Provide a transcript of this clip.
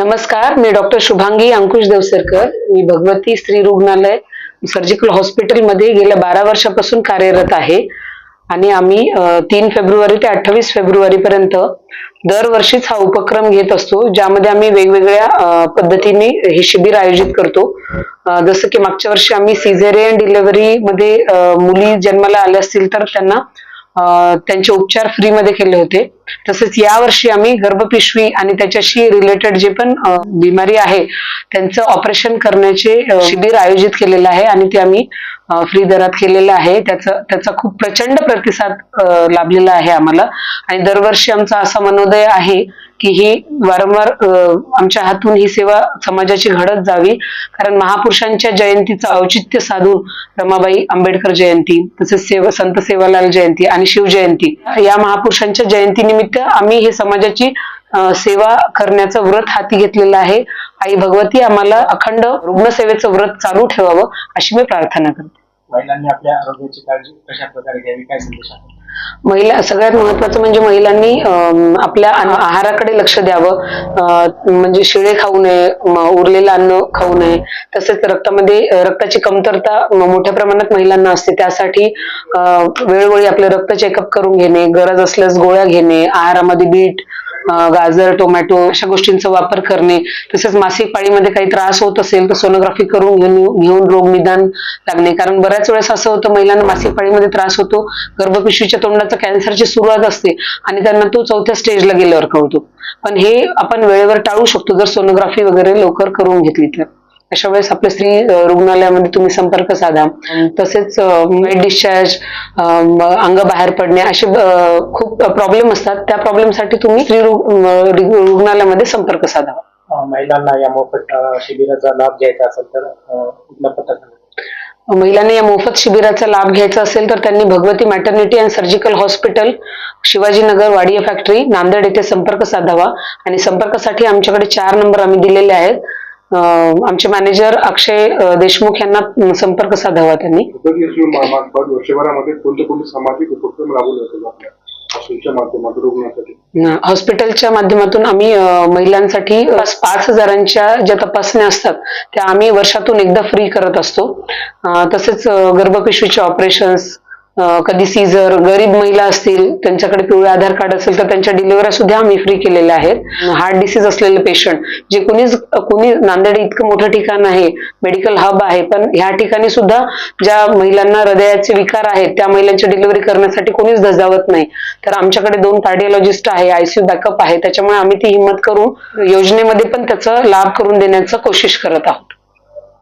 नमस्कार मी डॉक्टर शुभांगी अंकुश देवसरकर. मी भगवती स्त्री रुग्णालय सर्जिकल हॉस्पिटलमध्ये गेल्या बारा वर्षापासून कार्यरत आहे. आणि आम्ही तीन फेब्रुवारी ते अठ्ठावीस फेब्रुवारीपर्यंत दरवर्षीच हा उपक्रम घेत असतो ज्यामध्ये आम्ही वेगवेगळ्या पद्धतीने हे शिबिर आयोजित करतो. जसं की मागच्या वर्षी आम्ही सिझेरियन डिलिव्हरीमध्ये मुली जन्माला आल्या असतील तर त्यांना त्यांचे उपचार फ्रीमध्ये केले होते. तसेच यावर्षी आम्ही गर्भपिशवी आणि त्याच्याशी रिलेटेड जे पण बिमारी आहे त्यांचं ऑपरेशन करण्याचे शिबिर आयोजित केलेलं आहे आणि ते आम्ही फ्री दरात केलेलं आहे. त्याचा त्याचा खूप प्रचंड प्रतिसाद लाभलेला आहे आम्हाला. आणि दरवर्षी आमचा असा मनोदय आहे की ही वारंवार आमच्या हातून ही सेवा समाजाची घडत जावी. कारण महापुरुषांच्या जयंतीचं औचित्य साधून रमाबाई आंबेडकर जयंती तसेच सेवा संत सेवालाल जयंती आणि शिवजयंती या महापुरुषांच्या जयंतीनिमित्त निमित्त आम्ही हे समाजाची सेवा करण्याचं व्रत हाती घेतलेलं आहे. आई भगवती आम्हाला अखंड रुग्णसेवेचं व्रत चालू ठेवावं अशी मी प्रार्थना करते. महिलांनी आपल्या आरोग्याची काळजी कशा प्रकारे घ्यावी काय संदेश आहे? महिला सगळ्यात महत्वाचं म्हणजे महिलांनी आपल्या आहाराकडे लक्ष द्यावं. म्हणजे शिळे खाऊ नये उरलेलं अन्न खाऊ नये. तसेच रक्तामध्ये रक्ताची कमतरता मोठ्या प्रमाणात महिलांना असते. त्यासाठी वेळोवेळी आपलं रक्त चेकअप करून घेणे गरज असल्यास गोळ्या घेणे आहारामध्ये बीट गाजर टोमॅटो अशा गोष्टींचा वापर करणे तसेच मासिक पाळीमध्ये काही त्रास होत असेल तर सोनोग्राफी करून घेऊन घेऊन रोग निदान लागणे. कारण बऱ्याच वेळेस असं होतं महिलांना मासिक पाळीमध्ये त्रास होतो गर्भपिशवीच्या तोंडाचा कॅन्सरची सुरुवात असते आणि त्यांना तो चौथ्या स्टेजला गेल्यावर कळतो. पण हे आपण वेळेवर टाळू शकतो जर सोनोग्राफी वगैरे लवकर करून घेतली तर. अशा वेळेस आपल्या स्त्री रुग्णालयामध्ये तुम्ही संपर्क साधा. तसेच डिस्चार्ज अंग बाहेर पडणे असे खूप प्रॉब्लेम असतात. त्या प्रॉब्लेमसाठी तुम्ही स्त्री रुग्णालयामध्ये संपर्क साधावा अं, महिलांना या मोफत शिबिराचा लाभ घ्यायचा असेल तर महिलांनी या मोफत शिबिराचा लाभ घ्यायचा असेल तर त्यांनी Bhagwati maternity and surgical hospital Shivajinagar Wadia factory Nanded येथे संपर्क साधावा. आणि संपर्कासाठी आमच्याकडे चार नंबर आम्ही दिलेले आहेत. आमचे मॅनेजर अक्षय देशमुख यांना संपर्क साधावा त्यांनी. पद्धती असून मार्फत वर्षभरामध्ये कोणते कोणते सामाजिक उपक्रम राबवले जातात आपल्या? हॉस्पिटलच्या माध्यमातून आम्ही महिलांसाठी पाच हजारांच्या ज्या तपासण्या असतात त्या आम्ही वर्षातून एकदा फ्री करत असतो. तसेच गर्भपिशवीचे ऑपरेशन्स कधी सीझर गरीब महिला असतील त्यांच्याकडे पिवळे आधार कार्ड असेल तर त्यांच्या डिलिव्हऱ्या सुद्धा आम्ही फ्री केलेल्या आहेत. हार्ट डिसीज असलेले पेशंट जे कुणीच कुणी नांदेड इतकं मोठं ठिकाण आहे मेडिकल हब आहे पण ह्या ठिकाणी सुद्धा ज्या महिलांना हृदयाचे विकार आहेत त्या महिलांची डिलिव्हरी करण्यासाठी कोणीच धजावत नाही. तर आमच्याकडे दोन कार्डिओलॉजिस्ट आहे आयसीयू बॅकअप आहे त्याच्यामुळे आम्ही ती हिंमत करून योजनेमध्ये पण त्याचा लाभ करून देण्याचा कोशिश करत आहोत.